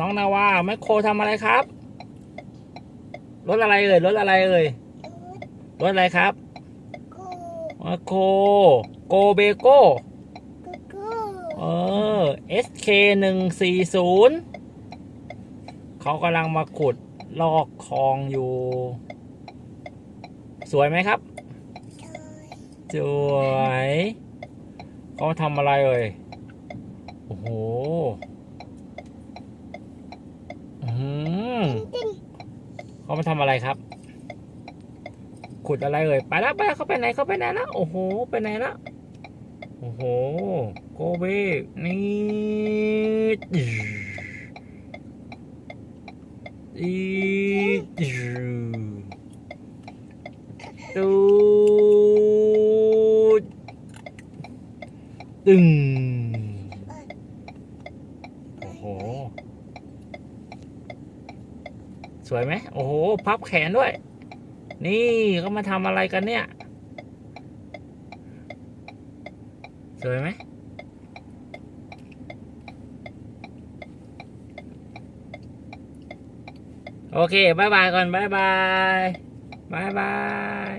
น้องนาวาแมคโครทำอะไรครับ รถอะไรเอ่ยรถอะไรเอ่ยรถอะไรครับกูแมคโครโกเบโก้กูกูเออ SK หนึ่งสี่ศูนย์เขากำลังมาขุดลอกคลองอยู่ สวยไหมครับจอยสวยเขาทำอะไรเอ่ยโอ้โหอืม ติ้ง เขามาทำอะไรครับ ขุดอะไรเอ่ยไปแล้วไปแล้วเขาไปไหนเขาไปไหนแล้วโอ้โหไปไหนแล้วโอ้โหโกเบนี่อีตูตึงโอ้โห สวยไหมโอ้โห พับแขนด้วย นี่เขามาทำอะไรกันเนี่ย สวยไหมโอเคบายบายก่อนบายบายบายบาย